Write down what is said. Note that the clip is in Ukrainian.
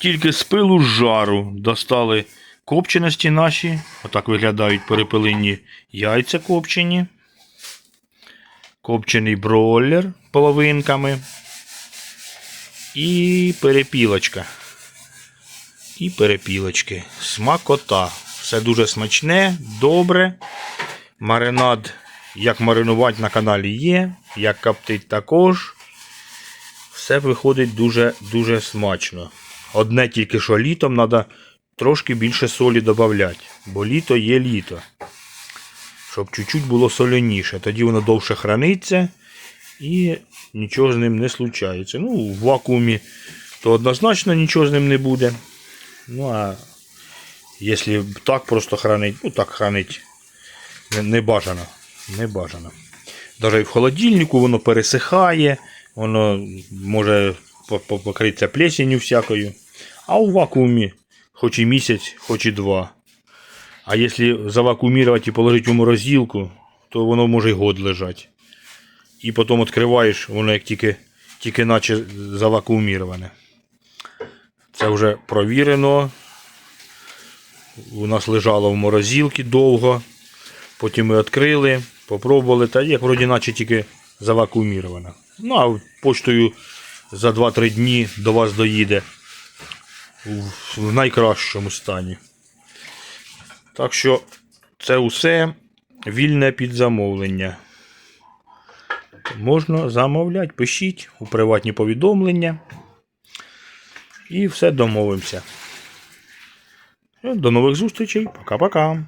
Тільки з пилу з жару достали копченості наші. Отак виглядають перепилені яйця копчені. Копчений бройлер половинками. І перепілочка. І перепілочки. Смакота. Все дуже смачне, добре. Маринад, як маринувати на каналі є, як коптить також. Все виходить дуже-дуже смачно. Одне тільки що літом треба трошки більше солі додати, бо літо є літо. Щоб чуть-чуть було соляніше. Тоді воно довше храниться і нічого з ним не случається. Ну, в вакуумі то однозначно нічого з ним не буде. Ну а якщо так просто хранить, ну так хранить не, бажано. Не бажано. Навіть в холодильнику воно пересихає, воно може по- по- покритися плесенью всякою. А у вакуумі хоч і місяць, хоч і два. А якщо завакуумувати і положити у морозилку, то воно може й год лежати. І потім відкриваєш, воно як тільки, тільки наче завакууміроване. Це вже провірено. У нас лежало в морозилці довго. Потім ми відкрили, попробували, та як вроді наче тільки завакуумірована. Ну, а поштою за 2-3 дні до вас доїде в найкращому стані. Так що це усе вільне під замовлення. Можна замовляти, пишіть у приватні повідомлення. І все домовимося. До нових зустрічей. Пока-пока.